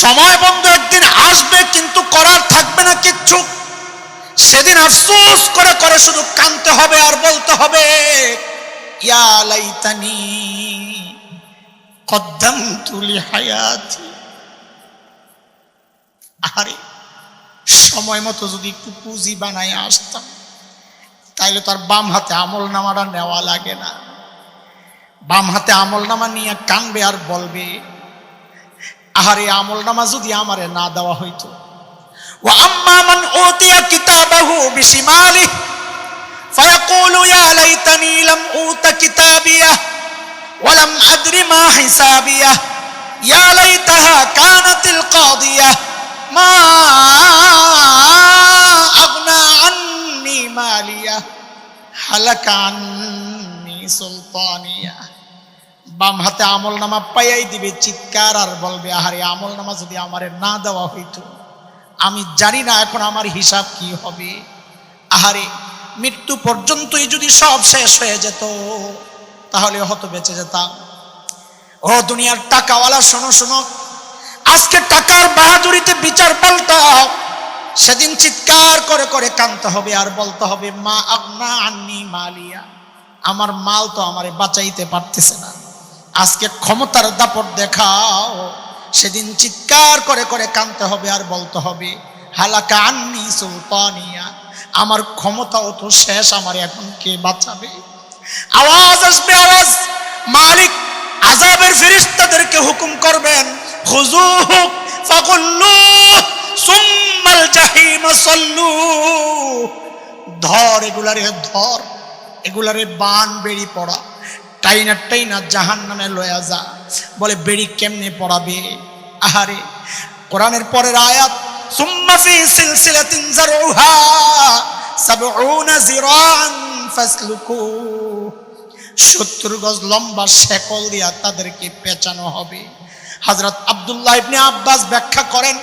সময় বন্ধ একদিন আসবে, কিন্তু করার থাকবে না কিচ্ছু। সেদিন আফসোস করে করে শুধু কানতে হবে আর বলতে হবে, ইয়া লাইতানি কদ্দামতু লিহায়াতি। আরে সময় মতো যদি একটু পুঁজি বানায় আসতাম, তাইলে তার বাম হাতে আমল নামাটা নেওয়া লাগে না। বাম হাতে আমল নামা নিয়ে কানবে আর বলবে আহারে আমল নামা যদি আমারে না দেওয়া হইতো ওয়া আম্মা মান উতিয়া কিতাবাহু বিশিমালি ফায়াকুলু ইয়া লাইতানি লাম উতা কিতাবিয়া ওয়া লাম আদরি মা হিসাবিয়া ইয়া লাইতাহা কানাতিল কাদিয়া মা আগনা আন্নি মালিয়া হালাকা আন্নি সুলতানিয়া বাম হাতে আমল নামা পাইয়াই দিবে, চিৎকার আর বলবে, আহারে, আমল নামা যদি আমারে না দেওয়া হইতো, আমি জানি না এখন আমার হিসাব কি হবে। আহারে, মৃত্যু পর্যন্তই যদি সব শেষ হয়ে যেত, তাহলে হত বেঁচে যেতাম। ও দুনিয়ার টাকাওয়ালা, শোনো শোনো, আজকে টাকার বাহাদুরিতে বিচার পাল্টাও সেদিন চিৎকার করে করে কানতে হবে আর বলতে হবে, মা আগনা আন্নি মালিয়া, আমার মাল তো আমারে বাঁচাইতে পারতেছে না। আজকে ক্ষমতার দাপট দেখাও। সেদিন চিৎকার করে করে কানতে হবে আর বলতে হবে, হালাকা আন্নি সুলতানিয়া, আমার ক্ষমতাও তো শেষ, আমার এখন কে বাঁচাবে? আওয়াজ আসবে, আওয়াজ। মালিক আজাবের ফেরেশতাদেরকে হুকুম করবেন খুজুহু ফাকুল্লু সুম্মাল জাহিম সল্লু। ধর এগুলারে ধর। এগুলারে বান বেড়ি পড়া। টাইনা টাইনা জাহান নামে লয়া যা। বলে, বেড়ি কেমনে পড়াবে? আহারে, কোরআনের পরের আয়াত, সুম্মা ফি সিলসিলাতিন জারউহা সাবউনা জিরাআন ফাসলুকু। সত্তর গজ লম্বা শেকল দিয়া তাদেরকে পেঁচানো হবে। হজরত আব্দুল্লাহ ইবনে আব্বাস ব্যাখ্যা করেন,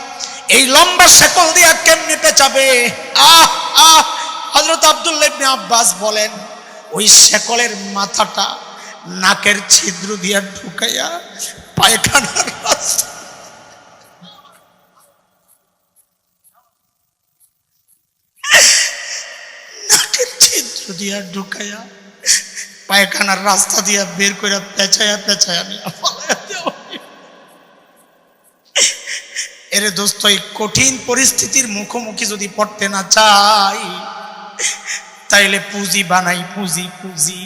এই লম্বা শেকল দিয়া কেমনে পেঁচাবে? আহ আহ হজরত আব্দুল্লাহ ইবনে আব্বাস বলেন, ওই শেকলের মাথাটা নাকের ছিদ্র দিয়া ঢুকাইয়া পায়খানার রাস্তা নাকের ছিদ্র দিয়া ঢুকাইয়া পায়খানার রাস্তা দিয়া বের করে পেঁচাইয়া পেঁচাইয়া। এরে দোস্ত, এই কঠিন পরিস্থিতির মুখোমুখি যদি পড়তে না চাই, তাইলে পুঁজি বানাই, পুঁজি পুঁজি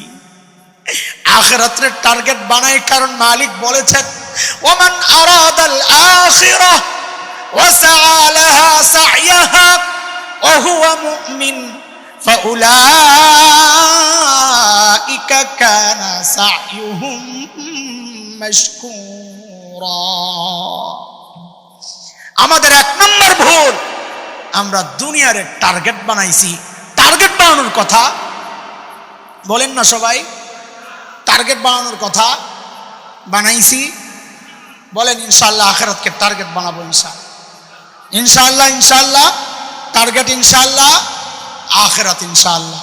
আখেরাতের টার্গেট বানাই, কারণ মালিক বলেছেন, ওমান আরাদাল আখিরা ওয়াসালাহা সাইয়াহা ওহুয়া মুমিন, ফাউলাইকা কানা সাইয়ুহুম মাশকুরা। আমাদের এক নম্বর ভুল, আমরা দুনিয়ার টার্গেট বানাইছি। টার্গেট বানানোর কথা, বলেন না সবাই। টার্গেট বানানোর কথা বানাইছি। বলেন ইনশাল্লাহ আখেরাতকে টার্গেট বানাবো ইনশাল্লাহ ইনশাল্লাহ ইনশাল্লাহ টার্গেট ইনশাল্লাহ আখেরাত ইনশাল্লাহ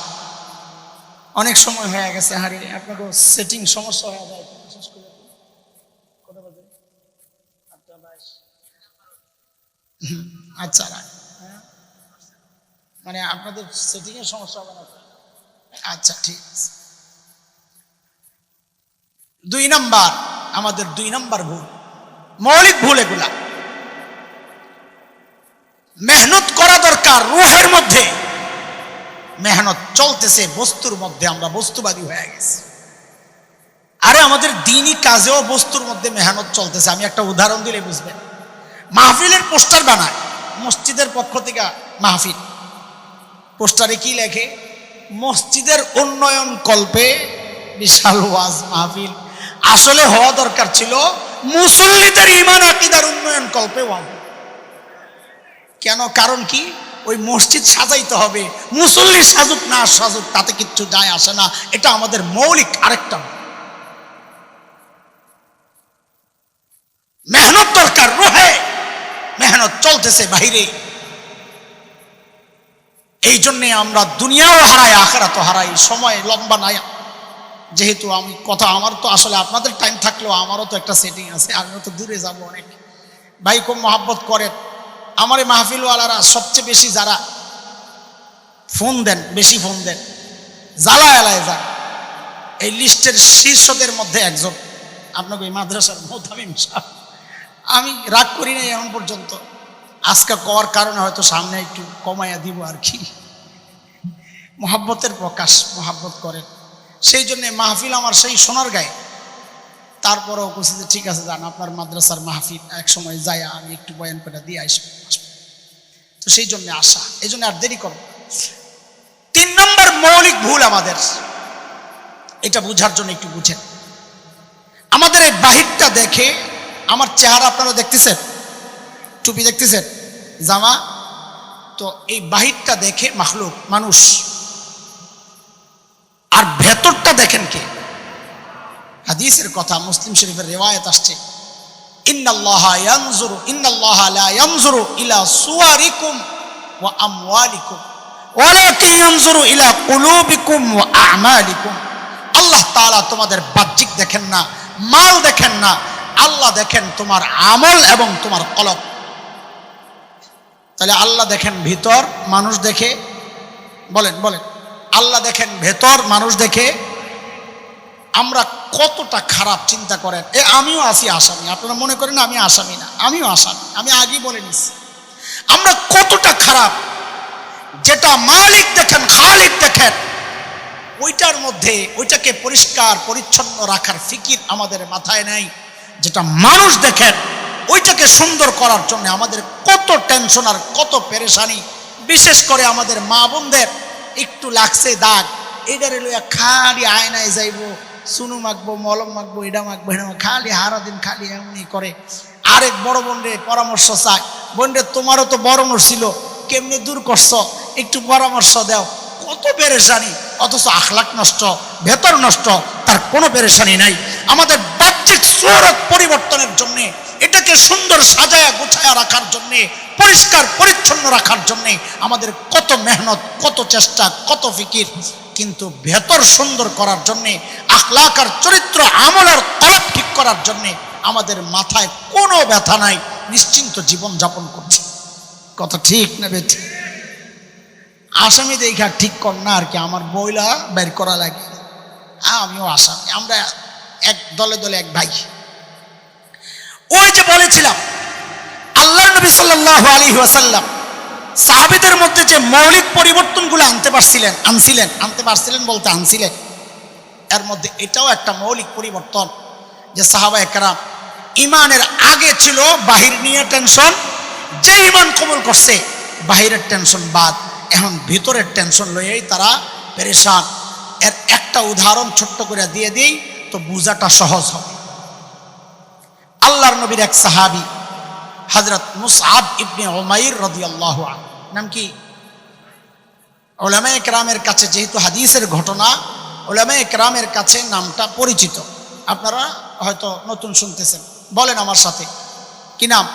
অনেক সময় হয়ে গেছে, হারি, আপনাকে সেটিং সমস্যা হয়ে যায় বিশেষ করে আচ্ছা হ্যাঁ। মানে আপনাদের সেটিং এর সমস্যা হবে না। আচ্ছা ঠিক আছে। দুই নাম্বার, আমাদের দুই নাম্বার ভুল। মৌলিক ভুল এগুলা। মেহনত করা দরকার রুহের মধ্যে। মেহনত চলতেছে, বস্তুর মধ্যে আমরা বস্তুবাদী হয়ে গেছি। আরে আমাদের দিনই কাজেও বস্তুর মধ্যে মেহনত চলতেছে, আমি একটা উদাহরণ দিলে বুঝবেন। মাহফিলের পোস্টার বানায়, মসজিদের পক্ষ থেকে মাহফিল। পোস্টারে কি লেখে? মসজিদের উন্নয়ন কল্পে বিশাল ওয়াজ মাহফিল। আসলে হওয়া দরকার ছিল মুসল্লিদের ইমান আকিদার উন্নয়ন কল্পে কেন? কারণ কি? ওই মসজিদ সাজাইতে হবে। মুসল্লি সাজুক না সাজুক, তাতে কিচ্ছু যায় আসে না। এটা আমাদের মৌলিক আরেকটা। মেহনত দরকার রোহে। মেহনত চলতেছে বাহিরে। এই জন্যে আমরা দুনিয়াও হারাই আখেরা তো হারাই। সময় লম্বা নাই। যেহেতু আমি কথা আমার তো আসলে আপনাদের টাইম থাকলেও আমারও তো একটা সেটিং আছে, আমিও তো দূরে যাব অনেক। ভাই খুব মহাব্বত করেন। আমার এই মাহফিলওয়ালারা সবচেয়ে বেশি যারা ফোন দেন, বেশি ফোন দেন, জ্বালা এলায় যান। এই লিস্টের শীর্ষদের মধ্যে একজন। আপনাকে এই মাদ্রাসার মোতামিম সাহেব আমি রাগ করি নাই এখন পর্যন্ত। আজকে কওয়ার কারণে হয়তো সামনে একটু কমাইয়া দিব আর কি। মহাব্বতের প্রকাশ, মহাব্বত করেন। সেই জন্যে মাহফিল আমার সেই সোনার গায়ে। তারপরেও যে, ঠিক আছে, যান, আপনার মাদ্রাসার মাহফিল, এক সময় যাই আমি একটু বয়ান করে দিয়ে আসব তো সেই জন্য আশা এই জন্য আর দেরি করো তিন নম্বর মৌলিক ভুল আমাদের। এটা বুঝার জন্য একটু বুঝেন। আমাদের এই বাহিরটা দেখে আমার চেহারা আপনারা দেখতেছেন? টুপি দেখতেছেন? জামা? তো এই বাহিরটা দেখে মাখলুক, মানুষ। আর ভেতরটা দেখেন কে? হাদিসের কথা, মুসলিম শরীফের রেওয়ায়ত আসছে। আল্লাহ তোমাদের দেখেন না, মাল দেখেন না, আল্লাহ দেখেন তোমার আমল এবং তোমার কলব। তাহলে আল্লাহ দেখেন ভিতর, মানুষ দেখে। বলেন বলেন। আল্লাহ দেখেন, ভেতর মানুষ দেখে আমরা কতটা খারাপ চিন্তা করেন। এ, আমিও আসি আসামি। আপনারা মনে করেন আমি আসামি না। আমিও আসামি। আমি আগেই বলে নিচ্ছি আমরা কতটা খারাপ। যেটা মালিক দেখেন, খালিক দেখেন, ওইটার মধ্যে ওইটাকে পরিষ্কার, পরিচ্ছন্ন রাখার ফিকির আমাদের মাথায় নাই। যেটা মানুষ দেখেন, ওইটাকে সুন্দর করার জন্য আমাদের কত টেনশন আর কত পেরেশানি। বিশেষ করে আমাদের মা বোনদের। একটু লাগছে দাগ। এটারে লইয়া খালি আয়নায় যাইবো, সুনু মাখবো, মলম মাখবো এটা মাখবো এটা খালি হারা দিন খালি এমনি করে। আরেক বড় বোনরে পরামর্শ চায় বোনরে, তোমারও তো পরামর্শ ছিল, কেমনি দূর করছ? একটু পরামর্শ দাও। কত পেরেশানি, অথচ আখলাক নষ্ট, ভেতর নষ্ট, তার কোনো পেরেশানি নাই। আমাদের বাহ্যিক সুরত পরিবর্তনের জন্যে, এটাকে সুন্দর সাজায়া গুছায়া রাখার জন্য পরিষ্কার, পরিচ্ছন্ন রাখার জন্য আমাদের কত মেহনত, কত চেষ্টা, কত ফিকির, কিন্তু ভেতর সুন্দর করার জন্য, আখলাক আর চরিত্র আমল আর কলব ঠিক করার জন্য আমাদের মাথায় কোনো ব্যথা নাই, নিশ্চিন্ত জীবন যাপন করছে। কথা ঠিক না বেঠিক আসামি দেখা ঠিক কর না আর কি, আমার বইলা বের করা লাগে। আমিও আসামি, আমরা এক দলে দলে এক ভাই। ওই যে বলেছিলাম সাল্লাহ সাহাবিদের মধ্যে যে মৌলিক পরিবর্তনগুলো আনতে পারছিলেন, আনছিলেন, আনতে পারছিলেন বলতে আনছিলেন, এর মধ্যে এটাও একটা মৌলিক পরিবর্তন যে সাহাবা একরাম ইমানের আগে ছিল, বাহির নিয়ে টেনশন, যে ইমান করছে, বাহিরের টেনশন বাদ, এখন ভিতরের টেনশন লইয়েই তারা পেরেশান। এর একটা উদাহরণ ছোট্ট করে দিয়ে দিই, তো বুঝাটা সহজ হবে। আল্লাহর নবীর এক সাহাবি হজরত মুসআব ইবনে ওমাইর রদিয়াল্লাহ নাম কি? ওলামা একরামের কাছে যেহেতু হাদিসের ঘটনা ওলামা একরামের কাছে নামটা পরিচিত। আপনারা হয়তো নতুন শুনতেছেন। বলেন আমার সাথে। কি নাম?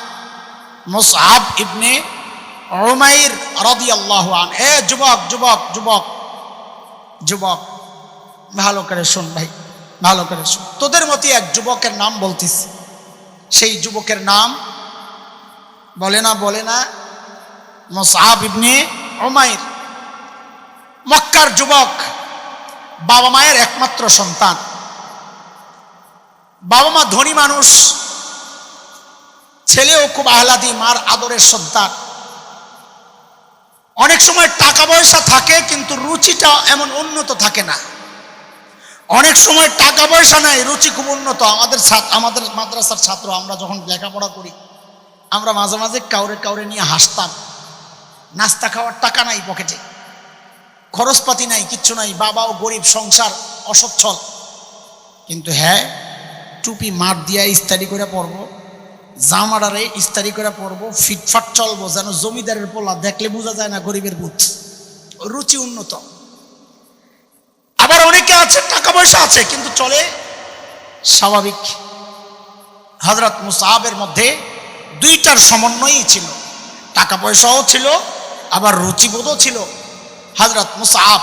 মুসআব ইবনে ওমাইর রদিয়াল্লাহ আন এ যুবক যুবক যুবক যুবক, ভালো করে শোন ভাই, ভালো করে শোন। তোদের মতোই এক যুবকের নাম বলতিস। সেই যুবকের নাম বলে না বলে না। মোসাহাব ইবনে ওমাইর মক্কার যুবক, বাবা মায়ের একমাত্র সন্তান। বাবা মা ধনী মানুষ, ছেলেও খুব আহ্লাদি, মার আদরের সন্তান। অনেক সময় টাকা পয়সা থাকে, কিন্তু রুচিটা এমন উন্নত থাকে না। অনেক সময় টাকা পয়সা নাই, রুচি খুব উন্নত। আমাদের আমাদের মাদ্রাসার ছাত্র, আমরা যখন লেখাপড়া করি আমরা মাঝে মাঝে কাউরে কাউরে নিয়ে হাসতাম। নাস্তা খাওয়ার টাকা নাই পকেটে। খরচপাতি নাই, কিচ্ছু নাই, বাবাও গরিব, সংসার অসচ্ছল। কিন্তু হ্যাঁ টুপি মাঠ দিয়া ইস্তারি করে পরবো, জামাডারে ইস্তারি করে পরবো, ফিটফাট চলবো, যেন জমিদারের পোলা দেখলে বোঝা যায় না গরিবের বুথ রুচি উন্নত। আবার অনেকে আছে, টাকা পয়সা আছে, কিন্তু চলে স্বাভাবিক। হজরত মুসাহাবের মধ্যে দুইটার সমন্বয়ই ছিল। টাকা পয়সাও ছিল, আবার রুচিবোধও ছিল। হজরত মুসাহাব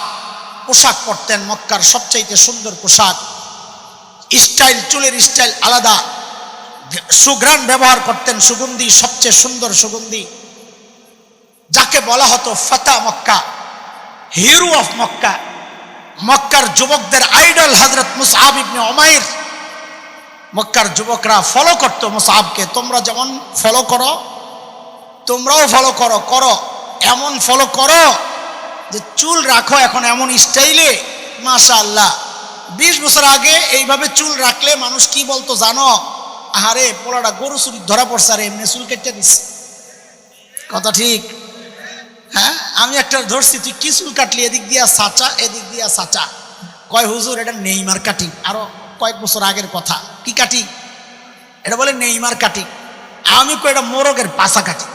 পোশাক পরতেন মক্কার সবচাইতে সুন্দর পোশাক। স্টাইল, চুলের স্টাইল আলাদা। সুঘ্রাণ ব্যবহার করতেন, সুগন্ধি, সবচেয়ে সুন্দর সুগন্ধি। যাকে বলা হতো ফতা মক্কা, হিরো অফ মক্কা। মক্কার যুবকদের আইডল হজরত মুসাহাব ইবনে ওমাইর মক্কার যুবকরা ফলো করতো মুসাহাবকে, তোমরা যেমন ফলো করো, তোমরাও ফলো করো করো, এমন ফলো করো যে চুল রাখো এখন এমন স্টাইলে মাশা আল্লাহ বিশ বছর আগে এইভাবে চুল রাখলে মানুষ কি বলতো জানো? আহারে, পোলাটা গরু চুরি ধরা পড়ছে, আর এমনি চুল কেটে দিচ্ছে কথা ঠিক? হ্যাঁ? আমি একটা ধরছি, তুই কি চুল কাটলি? এদিক দিয়া সাচা, এদিক দিয়া সাচা। কয়, হুজুর, এটা নেইমার কাটিং। আরও কয়েক বছর আগের কথা। কি কাটিং? এটা বলে নেইমার কাটিং। আমি কই এটা মোরগের পাশা কাটিং।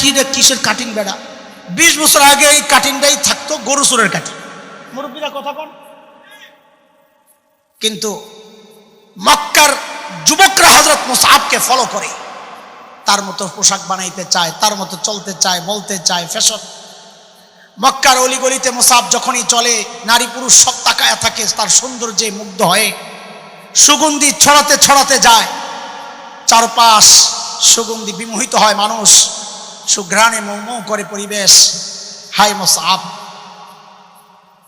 কি কিসের কাটিং বেড়া? বিশ বছর আগে এই কাটিংটাই থাকতো গরু সুরের কাটিং মুরব্বীরা কথা কন কিন্তু মক্কার যুবকরা হজরত মুসাহাবকে ফলো করে। তার মতো পোশাক বানাইতে চায় তার মতো চলতে চায় বলতে চায় ফ্যাশন মক্কার অলিগলিতে মোসাব যখনই চলে, নারী পুরুষ সব তাকায়া থাকে, তার সৌন্দর্যে মুগ্ধ হয়ে। সুগন্ধি ছড়াতে ছড়াতে যায়। চারপাশ সুগন্ধি বিমোহিত হয় মানুষ। সুঘ্রাণে মৌ করে পরিবেশ। হাই মোসাব!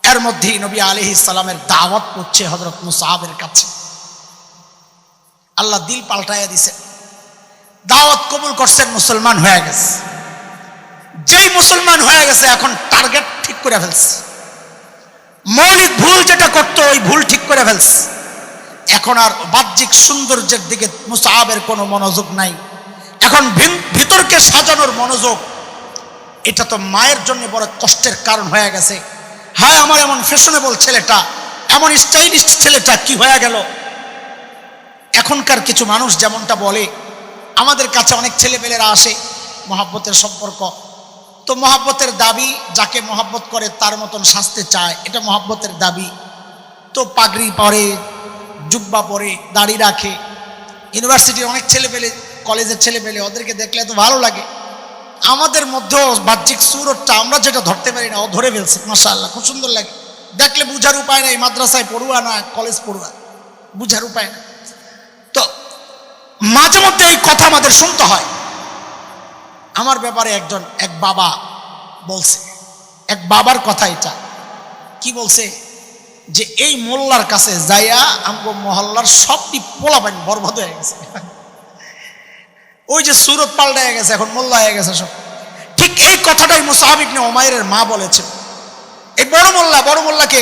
এর মধ্যেই নবী আলহি ইসলামের দাওয়াত পড়ছে হজরত মুসাহাবের কাছে। আল্লাহ দিল পাল্টাইয়া দিছে। দাওয়াত কবুল করছেন মুসলমান হয়ে গেছে। যেই মুসলমান হয়ে গেছে, এখন করে ফেলছে। মৌলিক ভুল যেটা করতো, ওই ভুল ঠিক করে ফেলছে। এখন আর বাহ্যিক সৌন্দর্যের দিকে মুসাহাবের কোনো মনোযোগ নাই। এখন ভিতরকে সাজানোর মনোযোগ, এটা তো মায়ের জন্য বড় কষ্টের কারণ হয়ে গেছে। হ্যাঁ আমার এমন ফ্যাশনেবল ছেলেটা, এমন স্টাইলিস্ট ছেলেটা কি হয়ে গেল? এখনকার কিছু মানুষ যেমনটা বলে, আমাদের কাছে অনেক ছেলেপেলেরা আসে, মহাব্বতের সম্পর্ক তো মহাব্বতের দাবি, যাকে মহাব্বত করে তার মতন শাস্তে চায়, এটা মহাব্বতের দাবি। তো পাগড়ি পরে, জুব্বা পরে, দাড়ি রাখে। ইউনিভার্সিটির অনেক ছেলে পেলে কলেজের ছেলে পেলে ওদেরকে দেখলে তো ভালো লাগে। আমাদের মধ্যেও বাহ্যিক সুরতটা আমরা যেটা ধরতে পারি না, ও ধরে ফেলছে মাসা আল্লাহ খুব সুন্দর লাগে। দেখলে বুঝার উপায় নাই, মাদ্রাসায় পড়ুয়া না, কলেজ পড়ুয়া। বুঝার উপায় না তো মাঝে মধ্যে এই কথা আমাদের শুনতে হয়। আমার ব্যাপারে একজন, এক বাবা বলছে। এক বাবার কথা এটা। কি বলছে? যে এই মোল্লার কাছে যাইয়া আমগো মহল্লার সবটি পোলা পোলাপাইন বরবাদ হয়ে গেছে। ওই যে সুরত পাল্টায় গেছে, এখন মোল্লা হয়ে গেছে সব। ঠিক এই কথাটাই মুসাহাব ইবনে ওমায়ের মা বলেছে এই বড় মোল্লা, বড় মোল্লাকে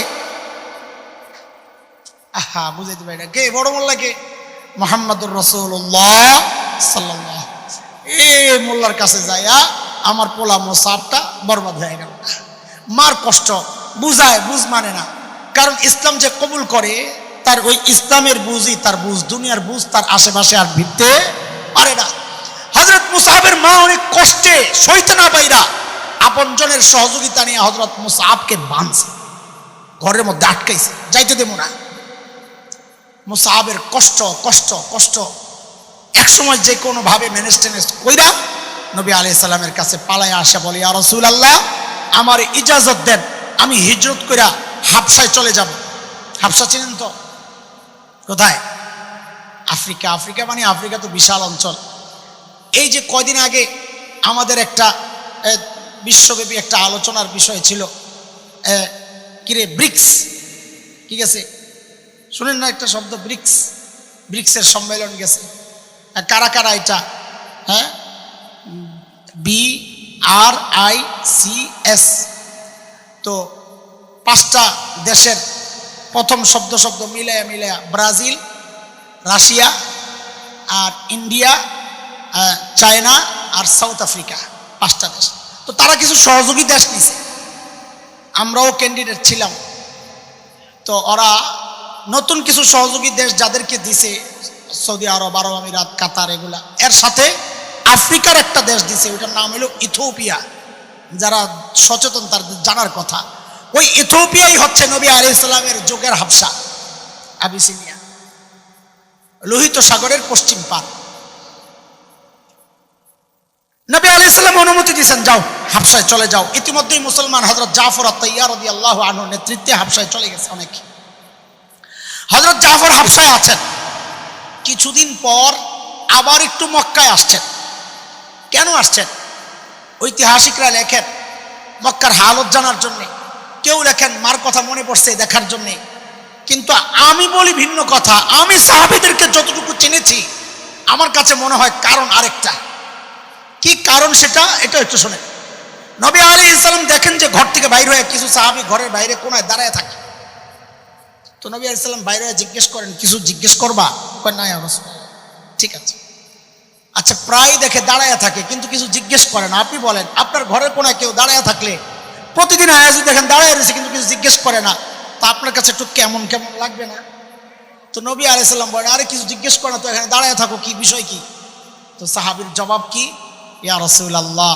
আহা, বুঝাইতে পারি না। কে? বড় মোল্লা কে? মোহাম্মদুর রসুল্লাহ সাল্লাহ এ মোল্লার কাছে যাইয়া আমার পোলা মোসাবটা বরবাদ হয়ে গেল। মার কষ্ট, বুঝায়, বুঝ মানে না। কারণ ইসলাম যে কবুল করে, তার ওই ইসলামের বুঝই তার বুঝ, দুনিয়ার বুঝ তার আশেপাশে আর ভিড়তে পারে না। হজরত মুসাহাবের মা অনেক কষ্টে সইতে না পাইরা আপনজনের সহযোগিতা নিয়ে হজরত মুসাহাবকে বাঁধছে, ঘরের মধ্যে আটকাইছে, যাইতে দেবো না। মুসাহাবের কষ্ট কষ্ট কষ্ট। সময় যে কোনো ভাবে ম্যানেজ টেনেজ কইরা নবী আলি সাল্লামের কাছে পালায় আসা বলে আর রসুল আল্লাহ আমার ইজাজত দেন, আমি হিজরত কইরা হাফসায় চলে যাব। হাফসা চিনেন তো? কোথায়? আফ্রিকা। আফ্রিকা মানে আফ্রিকা তো বিশাল অঞ্চল। এই যে কয়দিন আগে আমাদের একটা বিশ্বব্যাপী একটা আলোচনার বিষয় ছিল কিরে ব্রিক্স। ঠিক আছে? শুনেন না একটা শব্দ, ব্রিক্স। ব্রিক্সের সম্মেলন গেছে। কারা কারা এটা? হ্যাঁ? B R I C S তো পাঁচটা দেশের প্রথম শব্দ শব্দ মিলায়া মিলায়া ব্রাজিল, রাশিয়া, আর ইন্ডিয়া চায়না, আর সাউথ আফ্রিকা, পাঁচটা দেশ। তো তারা কিছু সহযোগী দেশ নিছে। আমরাও ক্যান্ডিডেট ছিলাম। তো ওরা নতুন কিছু সহযোগী দেশ যাদেরকে দিছে সৌদি আরব আরব আমিরাত, কাতার এগুলা। এর সাথে আফ্রিকার একটা দেশ দিছে, ওইটার নাম হলো ইথোপিয়া যারা সচেতন, তার জানার কথা। ওই ইথোপিয়াই হচ্ছে নবী আলি ইসলামের যুগের হাফসা, আবিসিনিয়া। লোহিত সাগরের পশ্চিম পার। নবী আলি ইসলাম অনুমতি দিয়েছেন, যাও, হাফসায় চলে যাও। ইতিমধ্যেই মুসলমান হজরত জাফর আত্মাইয়ার আল্লাহ আনুর নেতৃত্বে হাফসায় চলে গেছে অনেক। হজরত জাফর হাফসায় আছেন। কিছুদিন পর আবার একটু মক্কায় আসছেন। কেন আসছেন? ঐতিহাসিকরা লেখেন, মক্কার হালত জানার জন্যে। কেউ লেখেন, মার কথা মনে পড়ছে দেখার জন্যে। কিন্তু আমি বলি ভিন্ন কথা, আমি সাহাবিদেরকে যতটুকু চিনেছি, আমার কাছে মনে হয় কারণ আরেকটা। কি কারণ সেটা? এটা একটু শোনেন। নবী আলী ইসলাম দেখেন যে ঘর থেকে বাইরে হয়ে কিছু সাহাবি ঘরের বাইরে কোনায় দাঁড়ায় থাকে। তো নবী আলী ইসলাম বাইরে জিজ্ঞেস করেন, কিছু জিজ্ঞেস করবা? কয় না রাসূলুল্লাহ। ঠিক আছে? আচ্ছা প্রায় দেখে দাঁড়ায় থাকে, কিন্তু কিছু জিজ্ঞেস করেন আপনি বলেন, আপনার ঘরের কোনায় কেউ দাঁড়ায় থাকলে? প্রতিদিন আয়াজি দেখেন দাঁড়ায় রয়েছে, কিন্তু কিছু জিজ্ঞেস করে না। তা আপনার কাছে একটু কেমন কেমন লাগবে না? তো নবী আলাইসাল্লাম বলেন, আরে কিছু জিজ্ঞেস করে না, তো এখানে দাঁড়ায় থাকো, কি বিষয় কি? তো সাহাবির জবাব কি? ইয়া রসুল্লাহ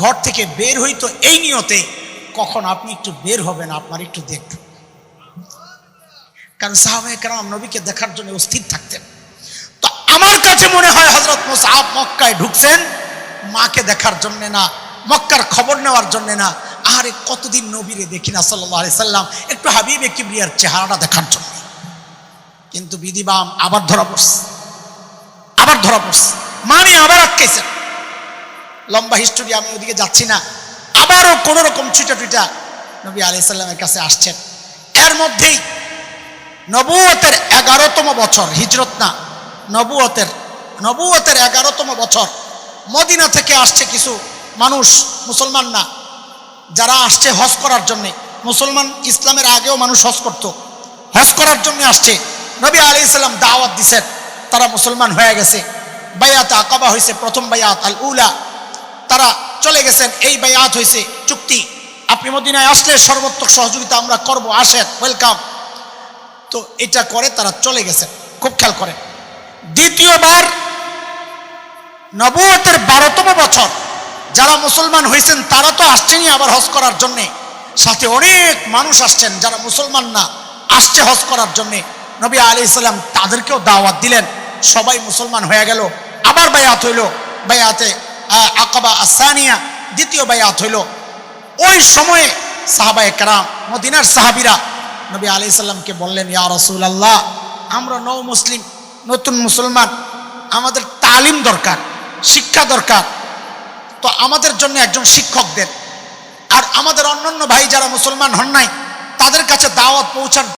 ঘর থেকে বের হইতো এই নিয়তে, কখন আপনি একটু বের হবেন, আপনার একটু দেখবেন কারণ সাহাবায়ে কেরাম নবীকে দেখার জন্য অস্থির থাকতেন। তো আমার কাছে মনে হয় হজরত মোসাহাব মক্কায় ঢুকছেন, মাকে দেখার জন্যে না, মক্কার খবর নেওয়ার জন্য না। আরে কতদিন নবীরে দেখি না সাল্লাহ আলি সাল্লাম, একটু হাবিবে কিবরিয়ার চেহারাটা দেখার জন্য। কিন্তু বিধিবাম আবার ধরা পড়ছে, আবার ধরা পড়ছে। মানে আবার আটকাইছেন লম্বা হিস্টোরি আমি ওদিকে যাচ্ছি না। আবারও কোনো রকম ছুটা টুইটা নবী আলি সাল্লামের কাছে আসছেন। এর মধ্যেই নবুয়তের এগারোতম বছর, হিজরত না, নবুয়তের নবুয়তের এগারোতম বছর। মদিনা থেকে আসছে কিছু মানুষ, মুসলমান না, যারা আসছে হজ করার জন্যে। মুসলমান ইসলামের আগেও মানুষ হজ করত। হজ করার জন্য আসছে। নবী আলি ইসলাম দাওয়াত দিছেন, তারা মুসলমান হয়ে গেছে। বায়াত আকাবা হয়েছে প্রথম বায়াত আল উলা তারা চলে গেছেন, এই বায়াত হয়েছে চুক্তি। আপনি মদিনায় আসলে সর্বোত্তক সহযোগিতা আমরা করব, আসেন, ওয়েলকাম। তো এটা করে, তারা চলে গেছেন খুব খেয়াল করেন। দ্বিতীয়বার নবুয়তের বারোতম বছর যারা মুসলমান হয়েছেন তারা তো আসছেনই আবার হজ করার জন্যে। সাথে অনেক মানুষ আসছেন যারা মুসলমান না, আসছে হজ করার জন্যে। নবী আলি ইসলাম তাদেরকেও দাওয়াত দিলেন। সবাই মুসলমান হয়ে গেল। আবার বায়াত হইল। বায়াতে আকাবা আসানিয়া দ্বিতীয় বায়াত হইল। ওই সময়ে সাহাবায়ে কারাম, মদিনার সাহাবিরা নবী আলি সাল্লামকে বললেন, ইয়া রসুল আল্লাহ আমরা নৌ মুসলিম, নতুন মুসলমান, আমাদের তালিম দরকার, শিক্ষা দরকার। তো আমাদের জন্য একজন শিক্ষক দেন। আর আমাদের অন্যান্য ভাই যারা মুসলমান হন নাই, তাদের কাছে দাওয়াত পৌঁছান।